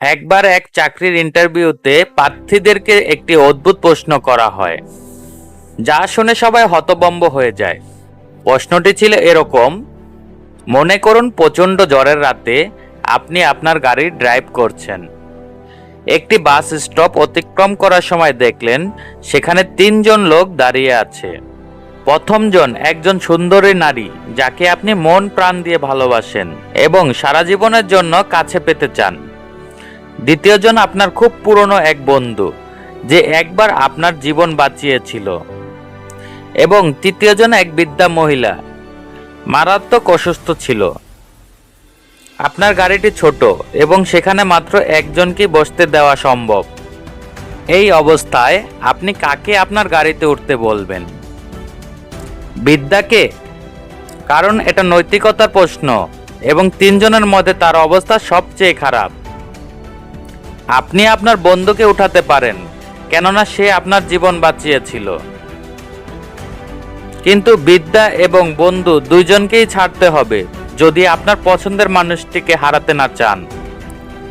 একবার এক চাকরির ইন্টারভিউতে প্রার্থীদেরকে একটি অদ্ভুত প্রশ্ন করা হয়, যা শুনে সবাই হতবম্ব হয়ে যায়। প্রশ্নটি ছিল এরকম, মনে করুন প্রচণ্ড জ্বরের রাতে আপনি আপনার গাড়ি ড্রাইভ করছেন। একটি বাস স্টপ অতিক্রম করার সময় দেখলেন সেখানে তিনজন লোক দাঁড়িয়ে আছে। প্রথমজন একজন সুন্দরী নারী, যাকে আপনি মন প্রাণ দিয়ে ভালোবাসেন এবং সারা জীবনের জন্য কাছে পেতে চান। দ্বিতীয়জন আপনার খুব পুরনো এক বন্ধু, যে একবার আপনার জীবন বাঁচিয়েছিল। এবং তৃতীয়জন এক বৃদ্ধা মহিলা, মারাত্মক অসুস্থ ছিল। আপনার গাড়িটি ছোট এবং সেখানে মাত্র একজনকেই বসতে দেওয়া সম্ভব। এই অবস্থায় আপনি কাকে আপনার গাড়িতে উঠতে বলবেন? বিদ্যাকে কারণ এটা নৈতিকতার প্রশ্ন এবং তিনজনের মধ্যে তার অবস্থা সবচেয়ে খারাপ। আপনি আপনার বন্ধুকে উঠাতে পারেন, কেননা সে আপনার জীবন বাঁচিয়েছিল। কিন্তু বিদ্যা এবং বন্ধু দুইজনকেই ছাড়তে হবে, যদি আপনার পছন্দের মানুষটিকে হারাতে না চান।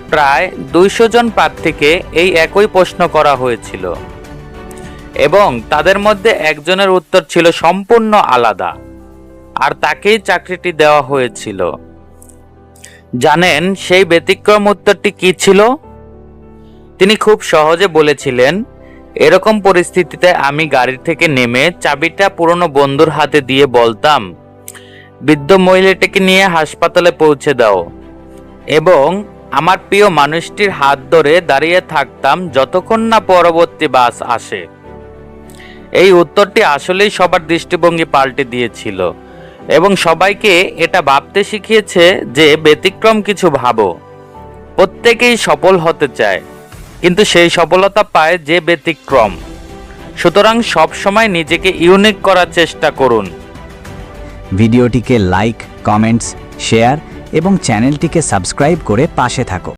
প্রায় দুইশো জন প্রার্থীকে এই একই প্রশ্ন করা হয়েছিল। এবং তাদের মধ্যে একজনের উত্তর ছিল সম্পূর্ণ আলাদা, আর তাকেই চাকরিটি দেওয়া হয়েছিল। জানেন সেই ব্যতিক্রম উত্তরটি কি ছিল? তিনি খুব সহজে বলেছিলেন, এরকম পরিস্থিতিতে আমি গাড়ি থেকে নেমে চাবিটা পুরনো বন্ধুর হাতে দিয়ে বলতাম, বৃদ্ধ মহিলাটিকে নিয়ে হাসপাতালে পৌঁছে দাও। এবং আমার প্রিয় মানুষটির হাত ধরে দাঁড়িয়ে থাকতাম যতক্ষণ না পরবর্তী বাস আসে। এই উত্তরটি আসলেই সবার দৃষ্টিভঙ্গি পাল্টে দিয়েছিল এবং সবাইকে এটা ভাবতে শিখিয়েছে যে ব্যতিক্রম কিছু ভাবো। প্রত্যেকেই সফল হতে চায়। কিন্তু সেই সফলতা পায় যে ব্যতিক্রম। সুতরাং সব সময় নিজেকে ইউনিক করার চেষ্টা করুন। ভিডিওটিকে লাইক কমেন্টস শেয়ার এবং চ্যানেলটিকে সাবস্ক্রাইব করে পাশে থাকো